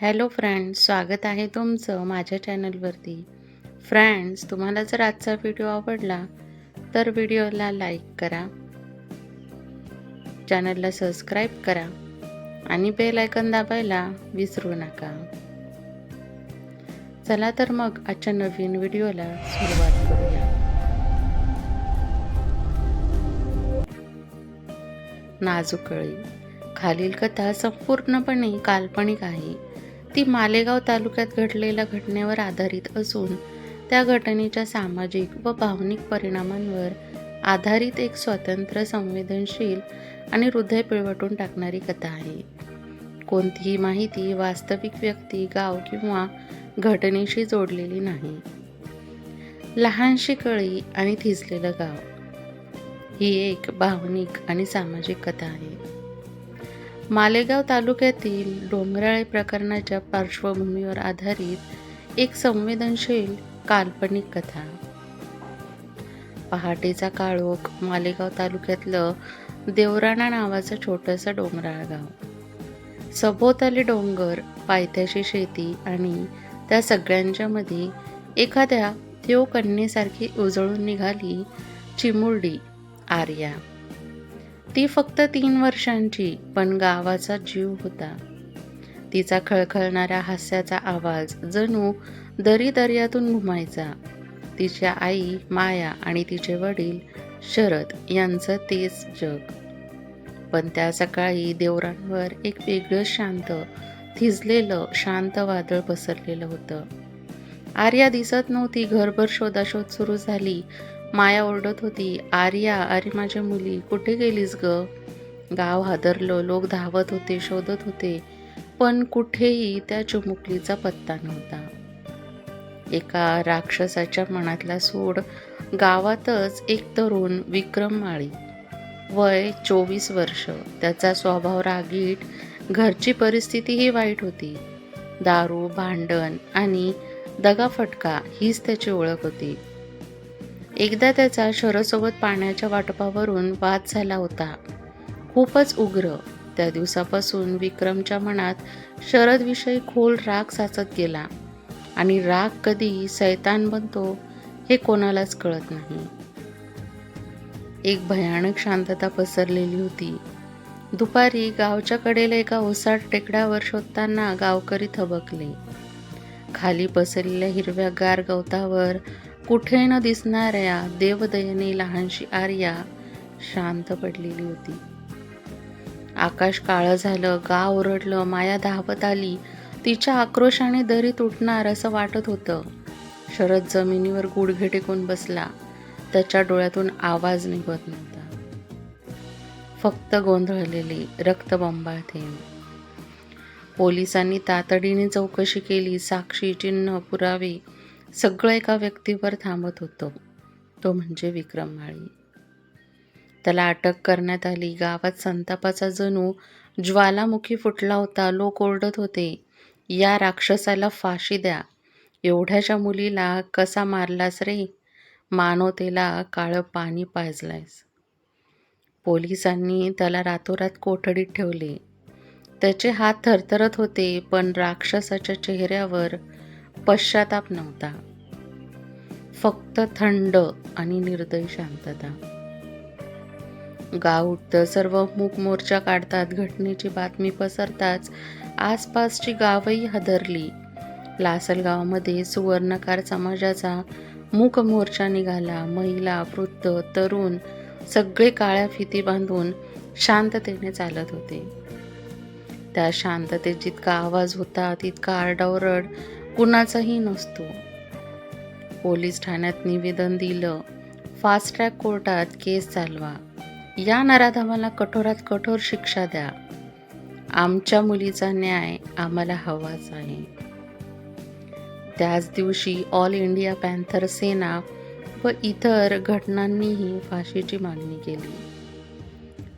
Hello friends स्वागत आहे तुमचं माझ्या चॅनलवरती. फ्रेंड्स तुम्हाला जर आजचा व्हिडिओ आवडला तर व्हिडिओला लाईक करा. चॅनलला सबस्क्राईब करा आणि बेल आयकन दाबायला विसरू नका. चला तर मग आजच्या नवीन व्हिडिओला सुरुवात करूया. नाजुकळी खालील कथा संपूर्णपणे काल्पनिक आहे. ती मालेगाव तालुक्यात घडलेल्या घटनेवर आधारित असून त्या घटनेच्या सामाजिक व भावनिक परिणामांवर आधारित एक स्वतंत्र संवेदनशील आणि हृदय पिळवटून टाकणारी कथा आहे. कोणतीही माहिती वास्तविक व्यक्ती गाव किंवा घटनेशी जोडलेली नाही. लहानशी कळी आणि थिजलेलं गाव. ही एक भावनिक आणि सामाजिक कथा आहे. मालेगाव तालुक्यातील डोंगराळे प्रकरणाच्या पार्श्वभूमीवर आधारित एक संवेदनशील काल्पनिक कथा. पहाटेचा काळोख मालेगाव तालुक्यातलं देवराणा नावाचं छोटंसं डोंगराळ गाव. सभोवताली डोंगर पायथ्याशी शेती आणि त्या सगळ्यांच्या मध्ये एखाद्या देव कन्येसारखी उजळून निघाली चिमुरडी आर्या. ती फक्त तीन वर्षांची पण गावाचा जीव होता. तिचा खळखळणाऱ्या हास्याचा आवाज जणू दरी दर्यातून घुमायचा. तिच्या आई माया आणि तिचे वडील शरद यांचं तेच जग. पण त्या सकाळी देवरांवर एक वेगळं शांत थिजलेलं शांत वादळ पसरलेलं होतं. आर्या दिसत नव्हती घरभर शोधाशोध सुरू झाली माया ओरडत होती आर्या अरे माझ्या मुली कुठे गेलीस ग? गाव हादरलं लोक धावत होते शोधत होते पण कुठेही त्या चिमुकलीचा पत्ता नव्हता. एका राक्षसाच्या मनातला सूड गावातच एक तरुण विक्रम माळी वय चोवीस वर्ष. त्याचा स्वभाव रागीट घरची परिस्थितीही वाईट होती. दारू भांडण आणि दगाफटका हीच त्याची ओळख होती. एकदा त्याचा शरदसोबत पाण्याच्या वाटपावरून वाद झाला होता. खूपच उग्र. त्या दिवसापासून विक्रमच्या मनात शरदविषयी खोल राग साचत गेला. आणि राग कधी सैतान बनतो हे कोणालाच कळत नाही. एक भयानक शांतता पसरलेली होती. दुपारी गावच्या कडेला एका ओसाड टेकड्यावर शोधताना गावकरी थबकले. खाली पसरलेल्या हिरव्या गार गवतावर कुठे न दिसणाऱ्या देवदयने लहानशी आर्या शांत पडलेली होती. आकाश काळं झालं गाव ओरडलं माया धावत आली तिच्या आक्रोशाने दरी तुटणार असं वाटत होतं. शरद जमिनीवर गुडघे टेकून बसला. त्याच्या डोळ्यातून आवाज निघत नव्हता. फक्त गोंधळलेली रक्तबंबाळ थेंब पोलिसांनी तातडीने चौकशी केली साक्षी चिन्ह पुरावे सगळं एका व्यक्तीवर थांबत होतं. तो म्हणजे विक्रम माळी. त्याला अटक करण्यात आली. गावात संतापाचा जणू ज्वालामुखी फुटला होता. लोक ओरडत होते या राक्षसाला फाशी द्या. एवढ्याच्या मुलीला कसा मारलास रे? मानवतेला काळं पाणी पाजलायस. पोलिसांनी त्याला रातोरात कोठडीत ठेवले. त्याचे हात थरथरत होते पण राक्षसाच्या चेहऱ्यावर पश्चाताप नव्हता. फक्त थंड आणि निर्दय शांतता. गाव उठतं सर्व मूक मोर्चा काढतात घटनेची बातमी पसरताच आसपासची गावही हादरली. लासलगावमध्ये सुवर्णकार समाजाचा मूक मोर्चा निघाला. महिला वृद्ध तरुण सगळे काळ्या फिती बांधून शांततेने चालत होते. त्या शांततेत जितका आवाज होता तितका आरडाओरड कुणाचाही नसतो. पोलीस ठाण्यात निवेदन दिलं. फास्ट ट्रॅक कोर्टात केस चालवा. या नराधमाला कठोरात कठोर शिक्षा द्या. आमच्या मुलीचा न्याय आम्हाला हवाच आहे. त्याच दिवशी ऑल इंडिया पॅन्थर सेना व इतर घटनांनीही फाशीची मागणी केली.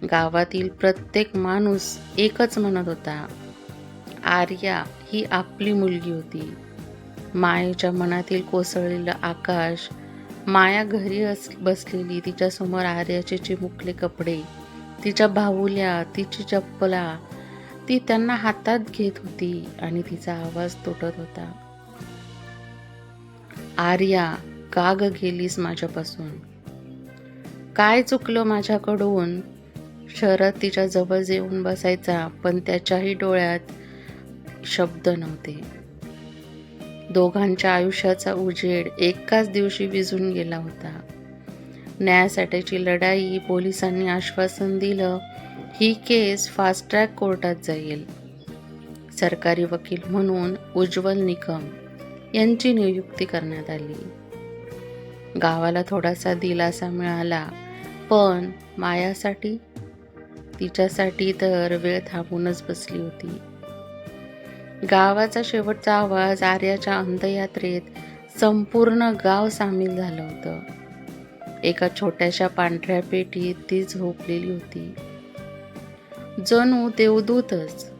गावातील प्रत्येक माणूस एकच म्हणत होता आर्या ही आपली मुलगी होती. मायेच्या मनातील कोसळलेलं आकाश माया घरी अस बसलेली तिच्यासमोर आर्याचे चिमुकले कपडे तिच्या बाहुल्या तिची चप्पला ती त्यांना हातात घेत होती आणि तिचा आवाज तुटत होता. आर्या का ग गेलीस माझ्यापासून? काय चुकलं माझ्याकडून? शरद तिच्या जवळ येऊन बसायचा पण त्याच्याही डोळ्यात शब्द नव्हते. दोघांच्या आयुष्याचा उजेड एकाच दिवशी विझून गेला होता. न्यायासाठीची लढाई पोलिसांनी आश्वासन दिलं ही केस फास्ट ट्रॅक कोर्टात जाईल. सरकारी वकील म्हणून उज्ज्वल निकम यांची नियुक्ती करण्यात आली. गावाला थोडासा दिलासा मिळाला पण मायासाठी? तिच्यासाठी तर वेळ थांबूनच बसली होती. गावाचा शेवटचा आवाज आर्याच्या अंतयात्रेत संपूर्ण गाव सामील झालं होतं. एका छोट्याशा पांढऱ्या पेटीत ती झोपलेली होती. जणू देवदूतच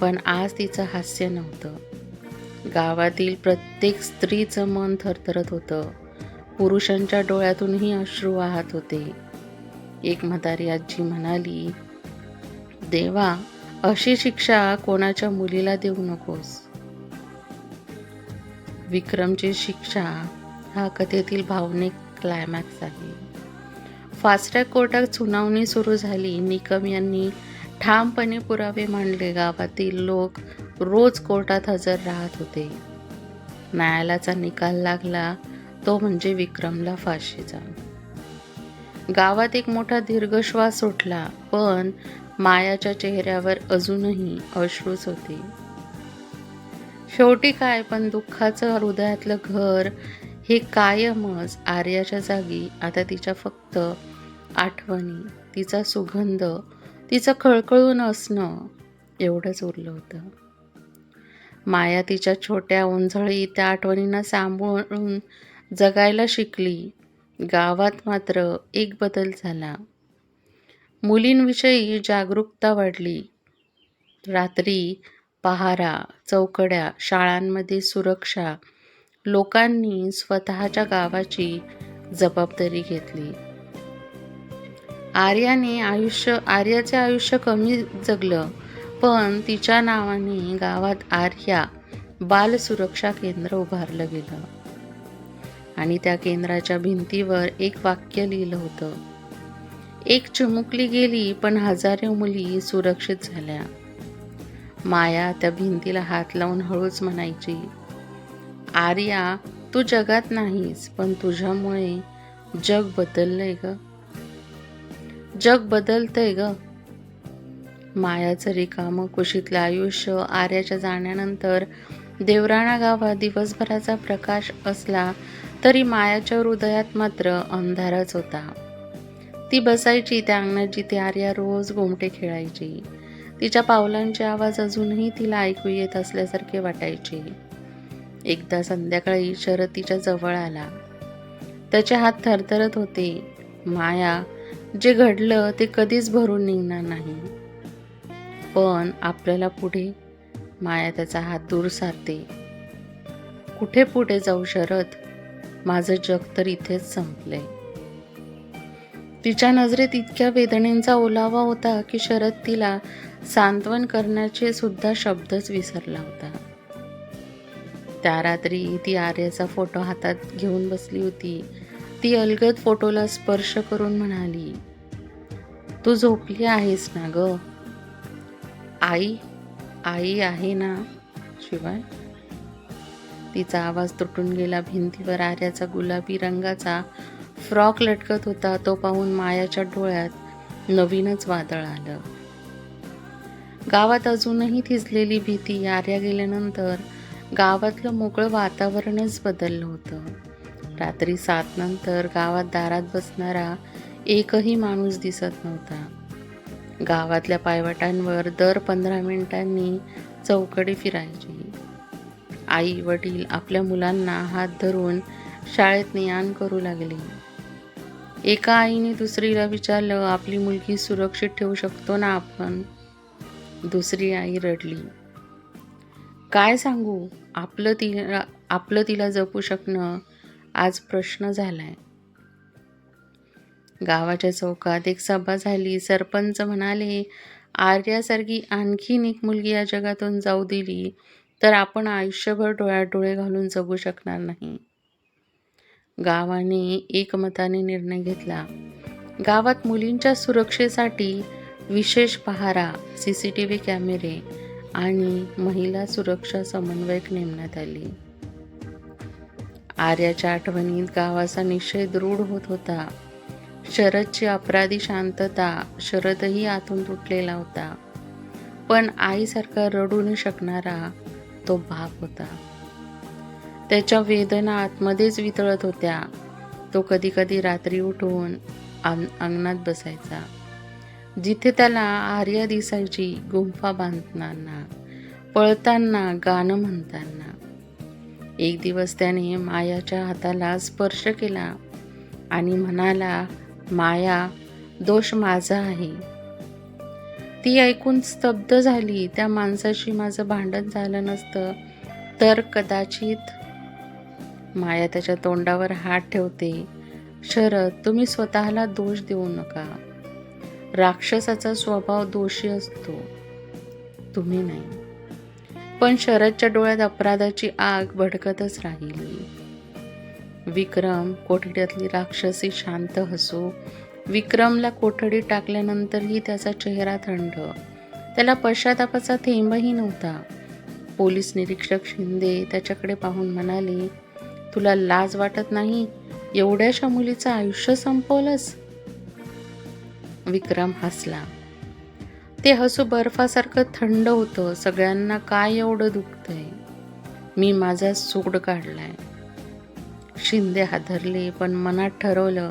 पण आज तिचं हास्य नव्हतं. गावातील प्रत्येक स्त्रीचं मन थरथरत होतं. पुरुषांच्या डोळ्यातूनही अश्रू वाहत होते. एक म्हातारी आजी म्हणाली देवा अशी शिक्षा कोणाच्या मुलीला देऊ नकोस. विक्रमची शिक्षा हा कथेतील भावनिक क्लायमॅक्स आहे. फास्टॅग कोर्टात सुनावणी सुरू झाली. निकम यांनी ठामपणे पुरावे मांडले. गावातील लोक रोज कोर्टात हजर राहत होते. न्यायालयाचा निकाल लागला तो म्हणजे विक्रमला फाशीचा. गावात एक मोठा दीर्घ श्वास सुटला पण मायाच्या चेहऱ्यावर अजूनही अश्रूच होते. शेवटी काय पण दुःखाचं हृदयातलं घर हे कायमच आर्याच्या जागी आता तिच्या फक्त आठवणी तिचा सुगंध तिचं खळखळून असणं एवढंच उरलं होतं. माया तिच्या छोट्या उंझळी त्या आठवणींना सांभाळून जगायला शिकली. गावात मात्र एक बदल झाला. मुलींविषयी जागरूकता वाढली. रात्री पहारा चौकड्या शाळांमध्ये सुरक्षा लोकांनी स्वतःच्या गावाची जबाबदारी घेतली. आर्याने आयुष्य आर्याचे आयुष्य कमी जगलं पण तिच्या नावाने गावात आर्या बाल सुरक्षा केंद्र उभारलं गेलं. आणि त्या केंद्राच्या भिंतीवर एक वाक्य लिहिलं होतं. एक चिमुकली गेली पण हजारो मुली सुरक्षित झाल्या. माया त्या भिंतीला हात लावून हळूच म्हणायची आर्या तू जगात नाहीस पण तुझ्यामुळे जग बदललंय ग. जग बदलतंय ग. मायाचं रिकामं कुशीतलं आयुष्य आर्याच्या जाण्यानंतर देवराणा गावात दिवसभराचा प्रकाश असला तरी मायाच्या हृदयात मात्र अंधारच होता. ती बसायची त्या अंगणात जिथे आर्या रोज गोमटे खेळायची. तिच्या पावलांचे आवाज अजूनही तिला ऐकू येत असल्यासारखे वाटायचे. एकदा संध्याकाळी शरद तिच्या जवळ आला. त्याचे हात थरथरत होते. माया जे घडलं ते कधीच भरून निघणार नाही. पण आपल्याला पुढे माया त्याचा हात दूर सारते कुठे पुढे जाऊ शरद? माझं जग तर इथेच संपलंय. तिच्या नजरेत इतक्या वेदनेचा ओलावा होता की शरद तिला सांत्वन करण्याचे सुद्धा शब्दच विसरला होता. त्या रात्री ती आर्याचा फोटो हातात घेऊन बसली होती. ती अलगद फोटोला स्पर्श करून म्हणाली तू झोपली आहेस ना ग? आई आई आहे ना? शिवाय तिचा आवाज तुटून गेला. भिंतीवर आर्याचा गुलाबी रंगाचा फ्रॉक लटकत होता तो पाहून मायाच्या डोळ्यात नवीनच वादळ आलं. गावात अजूनही थिजलेली भीती आर्या गेल्यानंतर गावातलं मोकळं वातावरणच बदललं होतं. रात्री सात नंतर गावात दारात बसणारा एकही माणूस दिसत नव्हता. गावातल्या पायवाटांवर दर पंधरा मिनिटांनी चौकडी फिरायची. आई वडील आपल्या मुलांना हात धरून शाळेत नियान करू लागले. एका आईने दुसरीला विचारलं आपली मुलगी सुरक्षित ठेवू शकतो ना आपण? दुसरी आई रडली. काय सांगू? आपलं तिला आपलं तिला जपू शकणं आज प्रश्न झालाय. गावाच्या चौकात एक सभा झाली. सरपंच म्हणाले आर्यासारखी आणखीन एक मुलगी या जगातून जाऊ दिली तर आपण आयुष्यभर डोळ्यात डोळे घालून जगू शकणार नाही. गावाने एकमताने निर्णय घेतला. गावात मुलींच्या सुरक्षेसाठी विशेष पहारा सी सी टी व्ही कॅमेरे आणि महिला सुरक्षा समन्वयक नेमण्यात आली. आर्याच्या आठवणीत गावाचा निश्चय दृढ होत होता. शरदची अपराधी शांतता शरदही आतून तुटलेला होता. पण आईसारखा रडू न शकणारा तो भाग होता. त्याच्या वेदना आतमध्येच वितळत होत्या. तो कधी कधी रात्री उठून अंग अंगणात बसायचा. जिथे त्याला आर्या दिसायची गुंफा बांधताना पळताना गाणं म्हणताना. एक दिवस त्याने मायाच्या हाताला स्पर्श केला आणि म्हणाला माया दोष माझा आहे. ती ऐकून स्तब्ध झाली. त्या माणसाशी माझं भांडण झालं नसतं तर कदाचित माया त्याच्या तोंडावर हात ठेवते. शरद तुम्ही स्वतःला दोष देऊ नका. राक्षसाचा स्वभाव दोषी असतो. तुम्ही नाही. पण शरदच्या डोळ्यात अपराधाची आग भडकतच राहिली. विक्रम कोठड्यातली राक्षसी शांत हसू. विक्रमला कोठडीत टाकल्यानंतरही त्याचा चेहरा थंड. त्याला पश्चातापाचा थेंबही नव्हता. पोलीस निरीक्षक शिंदे त्याच्याकडे पाहून म्हणाले तुला लाज वाटत नाही? एवढ्याशा मुलीचं आयुष्य संपवलंस? विक्रम हसला. ते हसू बर्फासारखं थंड होतं. सगळ्यांना काय एवढं दुखतंय? मी माझा सूड काढलाय. शिंदे हादरले पण मनात ठरवलं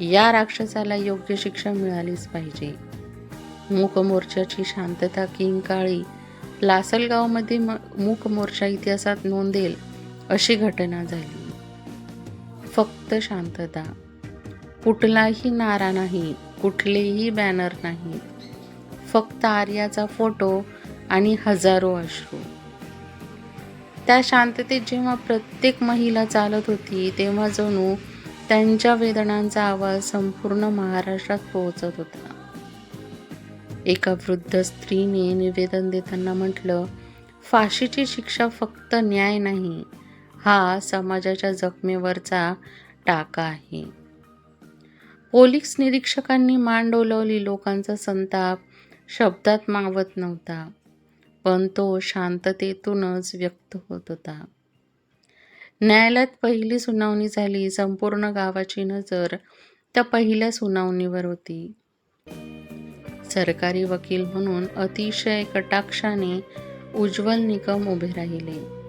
या राक्षसाला योग्य शिक्षा मिळालीच पाहिजे. मूकमोर्चाची शांतता किंकाळी. लासलगावमध्ये म मूक मोर्चा इतिहासात नोंदेल अशी घटना झाली. फक्त शांतता. कुठलाही नारा नाही कुठलेही बॅनर नाही. फक्त आर्याचा फोटो आणि हजारो अश्रू. त्या शांततेत जेव्हा प्रत्येक महिला चालत होती तेव्हा जणू त्यांच्या वेदनांचा आवाज संपूर्ण महाराष्ट्रात पोहोचत होता. एका वृद्ध स्त्रीने निवेदन देताना म्हटलं फाशीची शिक्षा फक्त न्याय नाही हा समाजाच्या जखमेवरचा टाका आहे. पोलीस निरीक्षकांनी मान डोलवली लोकांचा संताप शब्दात मावत नव्हता पण तो शांततेतूनच व्यक्त होत होता. न्यायालयात पहिली सुनावणी झाली संपूर्ण गावाची नजर त्या पहिल्या सुनावणीवर होती. सरकारी वकील म्हणून अतिशय कटाक्षाने उज्ज्वल निकम उभे राहिले.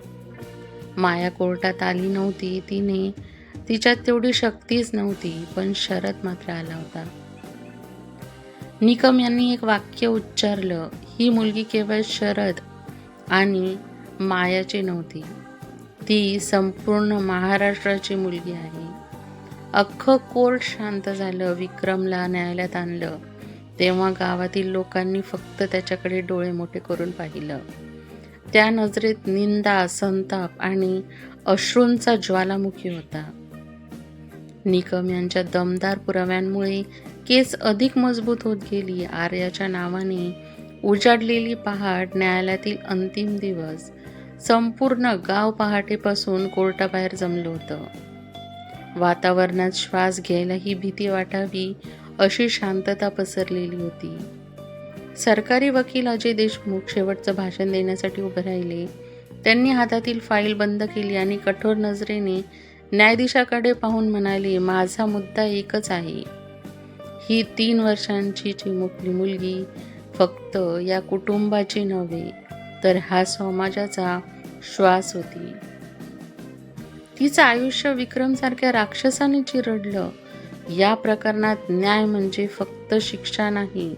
माया कोर्टात आली नव्हती तिने तिच्यात तेवढी शक्तीच नव्हती पण शरद मात्र आला होता. निकम यांनी एक वाक्य उच्चारलं ही मुलगी केवळ शरद आणि मायाची नव्हती. ती संपूर्ण महाराष्ट्राची मुलगी आहे. अख्खं कोर्ट शांत झालं विक्रमला न्यायालयात आणलं. तेव्हा गावातील लोकांनी फक्त त्याच्याकडे डोळे मोठे करून पाहिलं. त्या नजरेत निंदा संताप आणि अश्रूंचा ज्वालामुखी होता. निकम यांच्या दमदार पुराव्यांमुळे केस अधिक मजबूत होत गेली. आर्याच्या नावाने उजाडलेली पहाट न्यायालयातील अंतिम दिवस. संपूर्ण गाव पहाटेपासून कोर्टाबाहेर जमलं होतं. वातावरणात श्वास घ्यायलाही भीती वाटावी अशी शांतता पसरलेली होती. सरकारी वकील अजय देशमुख शेवटचं भाषण देण्यासाठी उभे राहिले. त्यांनी हातातील फाईल बंद केली आणि कठोर नजरेने न्यायाधीशाकडे पाहून म्हणाले माझा मुद्दा एकच आहे. ही तीन वर्षांची चिमुकली मुलगी फक्त या कुटुंबाची नव्हे तर हा समाजाचा श्वास होती. तिचं आयुष्य विक्रमसारख्या राक्षसाने चिरडलं. या प्रकरणात न्याय म्हणजे फक्त शिक्षा नाही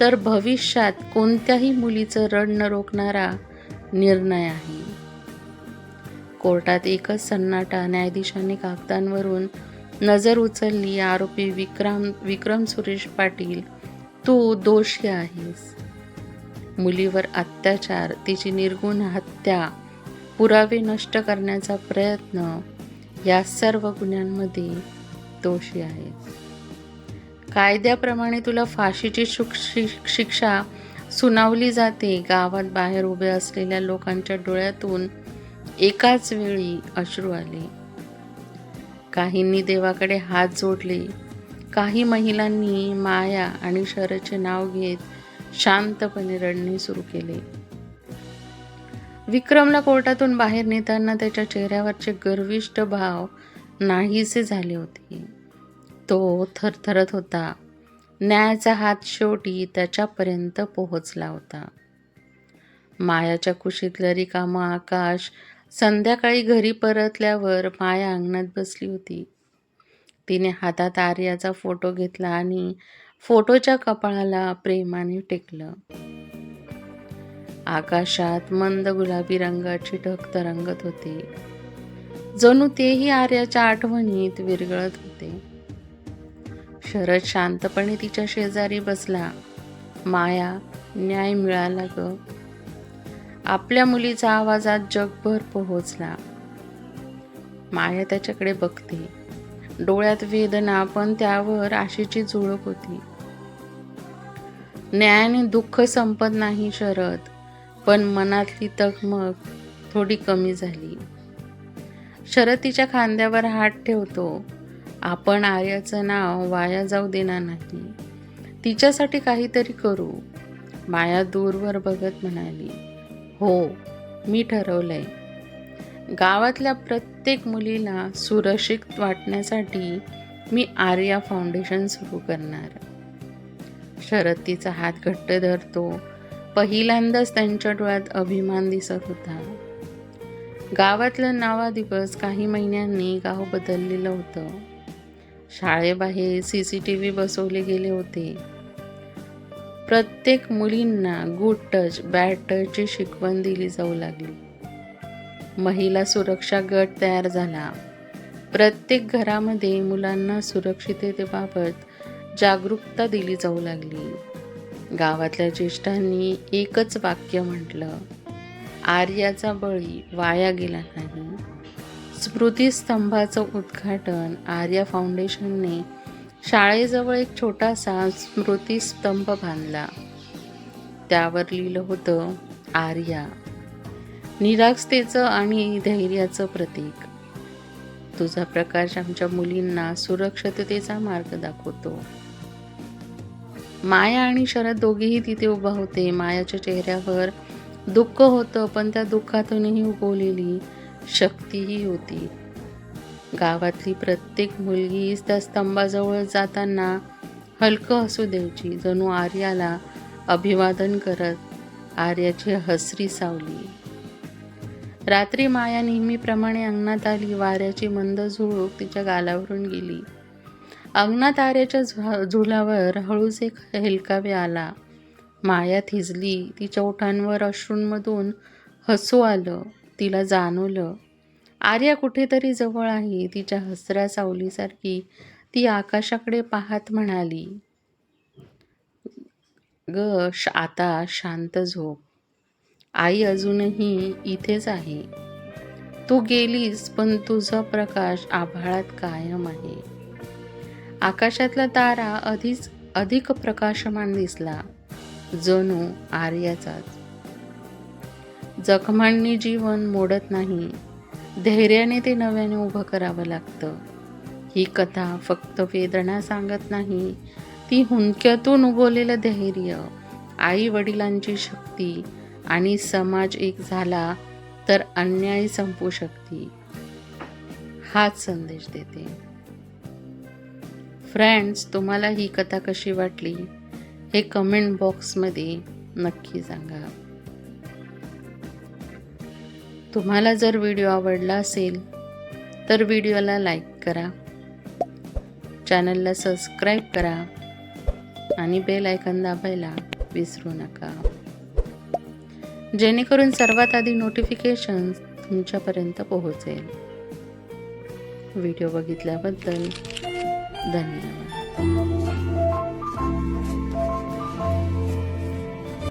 तर भविष्यात कोणत्याही मुलीचं रड न रोखणारा निर्णय आहे. कोर्टात एकच सन्नाटा न्यायाधीशांनी कागदांवरून नजर उचलली आरोपी विक्रम विक्रम सुरेश पाटील तू दोषी आहेस. मुलीवर अत्याचार तिची निर्गुण हत्या पुरावे नष्ट करण्याचा प्रयत्न या सर्व गुन्ह्यांमध्ये दोषी आहेस कायद्याप्रमाणे तुला फाशीची शुक- शिक्षा सुनावली जाते. गावात बाहेर उभे असलेल्या लोकांच्या डोळ्यातून एकाच वेळी अश्रू आले. काहींनी देवाकडे हात जोडले. काही महिलांनी माया आणि शरचे नाव घेत शांतपणे रडणे सुरू केले. विक्रमला कोर्टातून बाहेर नेताना त्याच्या चेहऱ्यावरचे गर्विष्ट भाव नाहीसे झाले होते. तो थरथरत होता. न्यायाचा हात शेवटी त्याच्यापर्यंत पोहोचला होता. मायाच्या कुशीतलं रिकामं आकाश संध्याकाळी घरी परतल्यावर माया अंगणात बसली होती. तिने हातात आर्याचा फोटो घेतला आणि फोटोच्या कपाळाला प्रेमाने टेकलं. आकाशात मंद गुलाबी रंगाची ढग तरंगत होती. जणू तेही आर्याच्या आठवणीत विरघळत होते. शरद शांतपणे तिच्या शेजारी बसला. माया न्याय मिळाला ग. आपल्या मुलीचा आवाजात जगभर पोहोचला. माया त्याच्याकडे बघते. डोळ्यात वेदना पण त्यावर आशेची झुळक होती. न्यायाने दुःख संपत नाही शरद पण मनातली तगमग थोडी कमी झाली. शरद तिच्या खांद्यावर हात ठेवतो. आपण आर्याचं नाव वाया जाऊ देणार नाही. तिच्यासाठी काहीतरी करू. माया दूरवर बघत म्हणाली हो मी ठरवलंय. गावातल्या प्रत्येक मुलीला सुरक्षित वाटण्यासाठी मी आर्या फाउंडेशन सुरू करणार. शरद तिचा हात घट्ट धरतो. पहिल्यांदाच त्यांच्या डोळ्यात अभिमान दिसत होता. गावातलं नावा दिवस काही महिन्यांनी गाव बदललेलं होतं. शाळेबाहेर सी सी टी व्ही बसवले गेले होते. प्रत्येक मुलींना गुड टच बॅड टचची शिकवण दिली जाऊ लागली. महिला सुरक्षा गट तयार झाला. प्रत्येक घरामध्ये मुलांना सुरक्षिततेबाबत जागरूकता दिली जाऊ लागली. गावातल्या ज्येष्ठांनी एकच वाक्य म्हटलं आर्याचा बळी वाया गेला नाही. स्मृतिस्तंभाचं उद्घाटन आर्या फाउंडेशनने. शाळेजवळ एक छोटासा स्मृतिस्तंभ बांधला. त्यावर लिहिलं होतं आर्या. निरागस्तेचं आणि धैर्याचं प्रतीक. तुझा प्रकाश आमच्या मुलींना सुरक्षिततेचा मार्ग दाखवतो. माया आणि शरद दोघेही तिथे उभा होते. मायाच्या चेहऱ्यावर दुःख होतं पण त्या दुःखातूनही उगवलेली शक्तीही होती. गावातली प्रत्येक मुलगी त्या स्तंभाजवळ जाताना हलकं हसू द्यायची. जणू आर्याला अभिवादन करत आर्याची हसरी सावली. रात्री माया नेहमीप्रमाणे अंगणात आली. वाऱ्याची मंद झुळूक तिच्या गालावरून गेली. अंगणात आर्याच्या झु झुलावर हळूच एक हेलकावे आला. माया थिजली. तिच्या ओठांवर अश्रूंमधून हसू आलं. तिला जाणवलं. आर्या कुठेतरी जवळ आहे. तिच्या हसऱ्या सावलीसारखी ती आकाशाकडे पाहत म्हणाली ग श आता शांत झोप. आई अजूनही इथेच आहे. तू गेलीस पण तुझा प्रकाश आभाळात कायम आहे. आकाशातला तारा अधिक अधिक प्रकाशमान दिसला. जणू आर्याचाच. जखमांनी जीवन मोडत नाही. धैर्याने ते नव्याने उभं करावं लागतं. ही कथा फक्त वेदना सांगत नाही. ती हुंक्यातून उगवलेलं धैर्य आई वडिलांची शक्ती आणि समाज एक झाला तर अन्याय संपू शकते. हाच संदेश देते. फ्रेंड्स तुम्हाला ही कथा कशी वाटली? हे कमेंट बॉक्समध्ये नक्की सांगा. तुम्हाला जर व्हिडिओ आवडला असेल तर व्हिडिओला लाईक करा. चॅनलला सबस्क्राईब करा आणि बेल आयकन दाबायला विसरू नका. जेणेकरून सर्वात आधी नोटिफिकेशन तुमच्यापर्यंत पोहोचेल. व्हिडिओ बघितल्याबद्दल धन्यवाद.